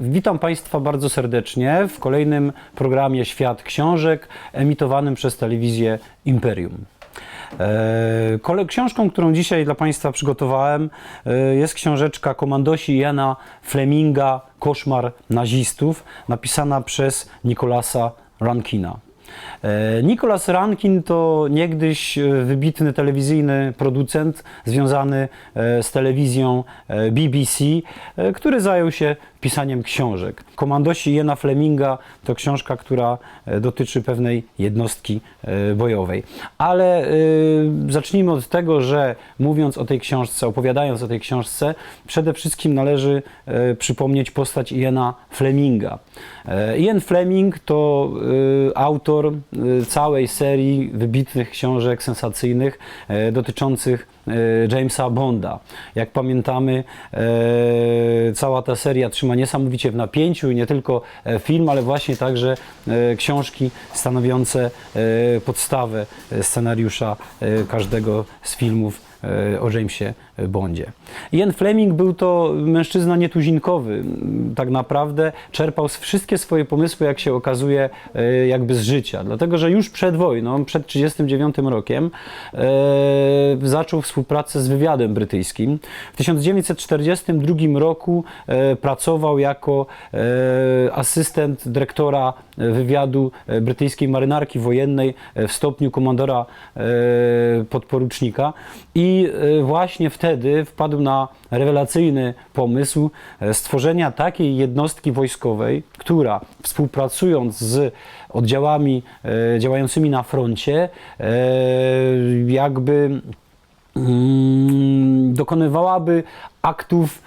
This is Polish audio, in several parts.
Witam Państwa bardzo serdecznie w kolejnym programie Świat Książek emitowanym przez telewizję Imperium. E, Książką, którą dzisiaj dla Państwa przygotowałem, e, jest książeczka komandosi Jana Fleminga Koszmar nazistów, napisana przez Nikolasa Rankina. E, Nicholas Rankin to niegdyś e, wybitny telewizyjny producent związany e, z telewizją BBC, który zajął się pisaniem książek. Komandosi Jena Fleminga to książka, która dotyczy pewnej jednostki bojowej. Ale zacznijmy od tego, że mówiąc o tej książce, opowiadając o tej książce, przede wszystkim należy przypomnieć postać Iena Fleminga. Ian Fleming to e, autor e, całej serii wybitnych książek sensacyjnych e, dotyczących e, Jamesa Bonda. Jak pamiętamy, cała ta seria trzyma niesamowicie w napięciu i nie tylko e, film, ale właśnie także e, książki stanowiące e, podstawę scenariusza każdego z filmów o Jamesie Bondzie. Ian Fleming był to mężczyzna nietuzinkowy. Tak naprawdę czerpał wszystkie swoje pomysły, jak się okazuje, e, jakby z życia. Dlatego, że już przed wojną, przed 1939 rokiem, e, zaczął współpracę z wywiadem brytyjskim. W 1942 roku e, pracował jako asystent dyrektora wywiadu brytyjskiej marynarki wojennej w stopniu komandora podporucznika i właśnie wtedy wpadł na rewelacyjny pomysł e, stworzenia takiej jednostki wojskowej, która współpracując z oddziałami e, działającymi na froncie, e, jakby mm, dokonywałaby aktów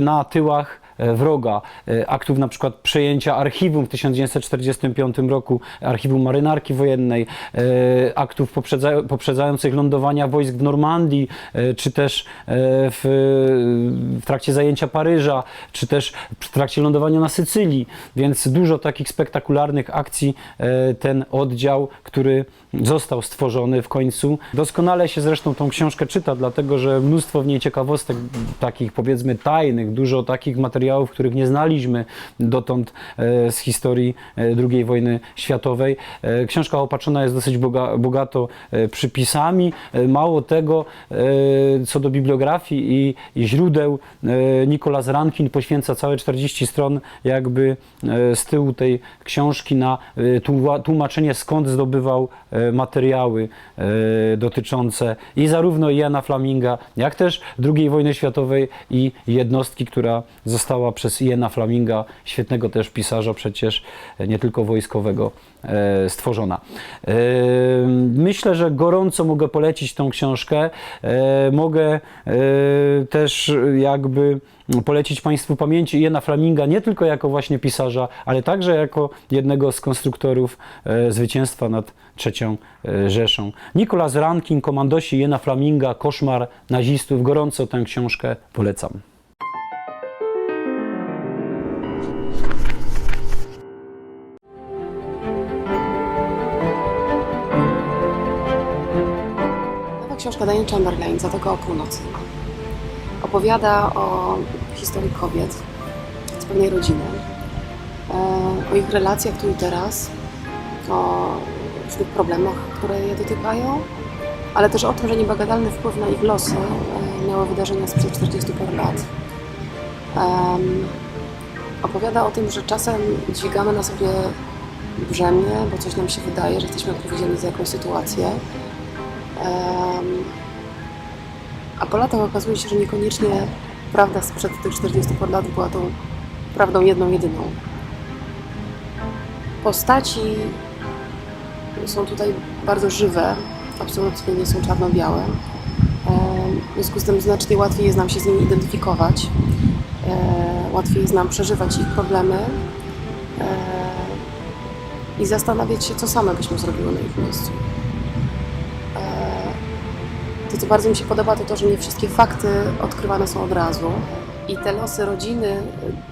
na tyłach wroga, e, aktów na przykład przejęcia archiwum w 1945 roku, archiwum marynarki wojennej, e, aktów poprzedza, poprzedzających lądowania wojsk w Normandii, e, czy też e, w, w trakcie zajęcia Paryża, czy też w trakcie lądowania na Sycylii, więc dużo takich spektakularnych akcji e, ten oddział, który został stworzony w końcu. Doskonale się zresztą tą książkę czyta, dlatego że mnóstwo w niej ciekawostek takich powiedzmy tajnych, dużo takich materiałów, których nie znaliśmy dotąd e, z historii e, II wojny światowej. E, Książka opatrzona jest dosyć boga, bogato przypisami. Mało tego, co do bibliografii i, i źródeł, Nicholas Rankin poświęca całe 40 stron jakby z tyłu tej książki na tłuma- tłumaczenie skąd zdobywał materiały dotyczące i zarówno Jana Flaminga, jak też II wojny światowej i jednostki, która została przez Iana Flaminga, świetnego też pisarza przecież, e, nie tylko wojskowego, e, stworzona. E, Myślę, że gorąco mogę polecić tą książkę. Mogę też jakby polecić Państwu pamięci Iana Flaminga nie tylko jako właśnie pisarza, ale także jako jednego z konstruktorów zwycięstwa nad e, Rzeszą. Nicholas Rankin, komandosi Iana Flaminga, Koszmar nazistów. Gorąco tę książkę polecam. Diane Chamberlain, Zatoka o północy. Opowiada o historii kobiet z pewnej rodziny, e, o ich relacjach tu i teraz, o różnych problemach, które je dotykają, ale też o tym, że niebagatelny wpływ na ich losy e, miały wydarzenia sprzed 40 paru lat. Opowiada o tym, że czasem dźwigamy na sobie brzemię, bo coś nam się wydaje, że jesteśmy odpowiedzialni za jakąś sytuację. A po latach okazuje się, że niekoniecznie prawda sprzed tych 40 par lat była tą prawdą jedną, jedyną. Postaci są tutaj bardzo żywe, absolutnie nie są czarno-białe. W związku z tym znacznie łatwiej jest nam się z nimi identyfikować, e, łatwiej jest nam przeżywać ich problemy e, i zastanawiać się, co same byśmy zrobiły na ich miejscu. E, To, co bardzo mi się podoba, to to, że nie wszystkie fakty odkrywane są od razu. I te losy rodziny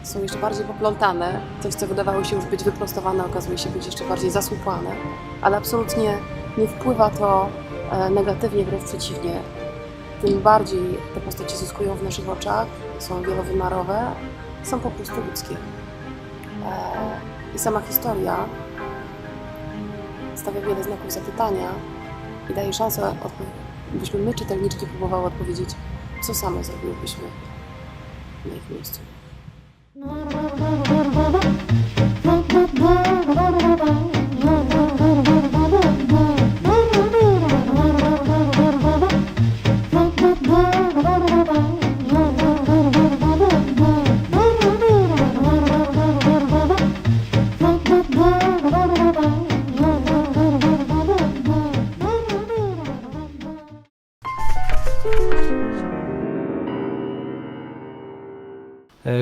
y, są jeszcze bardziej poplątane. Coś, co wydawało się już być wyprostowane, okazuje się być jeszcze bardziej zasłupane. Ale absolutnie nie wpływa to e, negatywnie, wręcz przeciwnie. Tym bardziej te postacie zyskują w naszych oczach, są wielowymiarowe, są po prostu ludzkie. E, I sama historia stawia wiele znaków zapytania i daje szansę, odpo- byśmy my, czytelniczki, próbowały odpowiedzieć, co same zrobiłybyśmy na ich miejscu.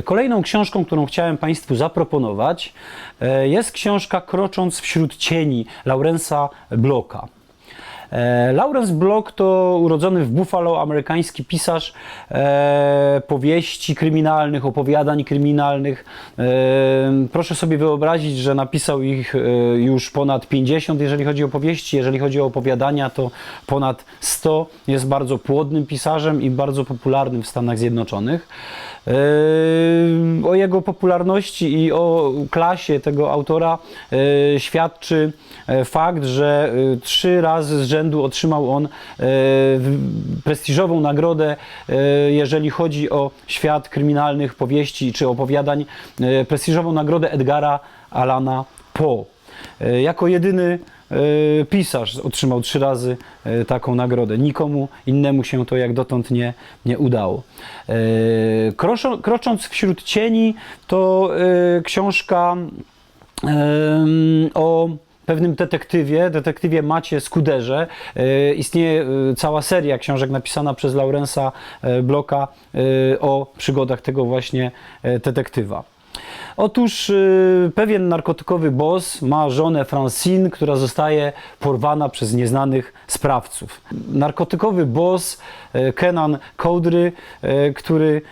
Kolejną książką, którą chciałem Państwu zaproponować, e, jest książka Krocząc wśród cieni Laurensa Blocka. E, Lawrence Block to urodzony w Buffalo amerykański pisarz e, powieści kryminalnych, opowiadań kryminalnych. E, proszę sobie wyobrazić, że napisał ich już ponad 50, jeżeli chodzi o powieści. Jeżeli chodzi o opowiadania, to ponad 100. Jest bardzo płodnym pisarzem i bardzo popularnym w Stanach Zjednoczonych. O jego popularności i o klasie tego autora świadczy fakt, że trzy razy z rzędu otrzymał on e, prestiżową nagrodę, e, jeżeli chodzi o świat kryminalnych powieści czy opowiadań, e, prestiżową nagrodę Edgara Alana Poe. Jako jedyny pisarz otrzymał trzy razy taką nagrodę. Nikomu innemu się to jak dotąd nie, nie udało. Krocząc wśród cieni to książka o pewnym detektywie, detektywie Macie Skuderze. E, Istnieje e, cała seria książek napisana przez Laurensa e, Bloka o przygodach tego właśnie detektywa. Otóż y, pewien narkotykowy boss ma żonę Francine, która zostaje porwana przez nieznanych sprawców. Narkotykowy boss y, Kenan Kołdry, y, który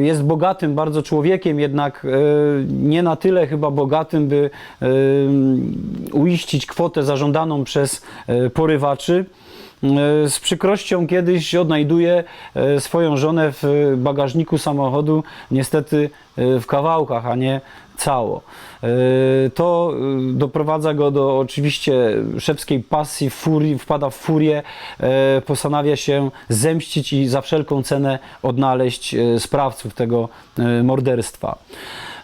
jest bogatym bardzo człowiekiem, jednak nie na tyle chyba bogatym, by y, uiścić kwotę zażądaną przez porywaczy. E, Z przykrością kiedyś odnajduje swoją żonę w bagażniku samochodu, niestety e, w kawałkach, a nie cało. E, To doprowadza go do oczywiście szewskiej pasji, furii, wpada w furię, postanawia się zemścić i za wszelką cenę odnaleźć sprawców tego morderstwa.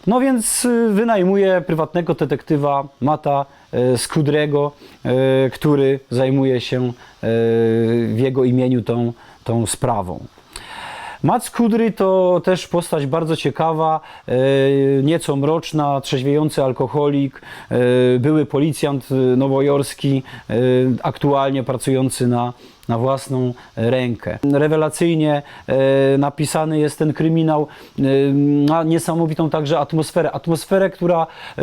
No więc y, wynajmuje prywatnego detektywa Mata e, Skudrego, e, który zajmuje się w jego imieniu tą, tą sprawą. Matt Skudry to też postać bardzo ciekawa, nieco mroczna, trzeźwiejący alkoholik, były policjant nowojorski, aktualnie pracujący na, na własną rękę. Rewelacyjnie e, napisany jest ten kryminał, e, ma niesamowitą także atmosferę. Atmosferę, która e,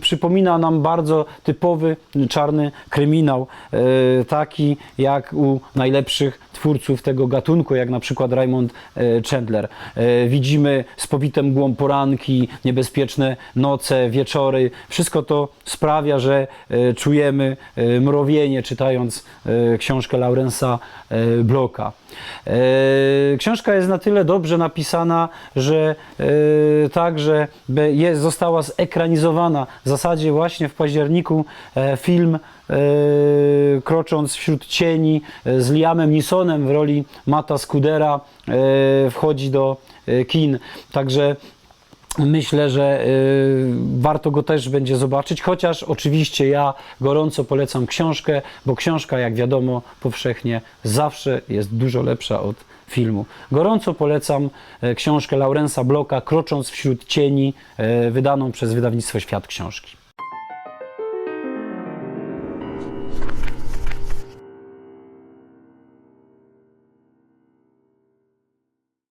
przypomina nam bardzo typowy czarny kryminał, taki jak u najlepszych twórców tego gatunku, jak na przykład Raymond Chandler. Widzimy z mgłą poranki, niebezpieczne noce, wieczory. Wszystko to sprawia, że czujemy mrowienie czytając książkę Laurensa e, Bloka. E, Książka jest na tyle dobrze napisana, że e, także jest, została zekranizowana. W zasadzie właśnie w październiku film Krocząc wśród cieni z Liamem Nisonem w roli Mata Skudera e, wchodzi do kin. Także Myślę, że y, warto go też będzie zobaczyć, chociaż oczywiście ja gorąco polecam książkę, bo książka, jak wiadomo, powszechnie zawsze jest dużo lepsza od filmu. Gorąco polecam e, książkę Laurensa Bloka Krocząc wśród cieni, e, wydaną przez wydawnictwo Świat Książki.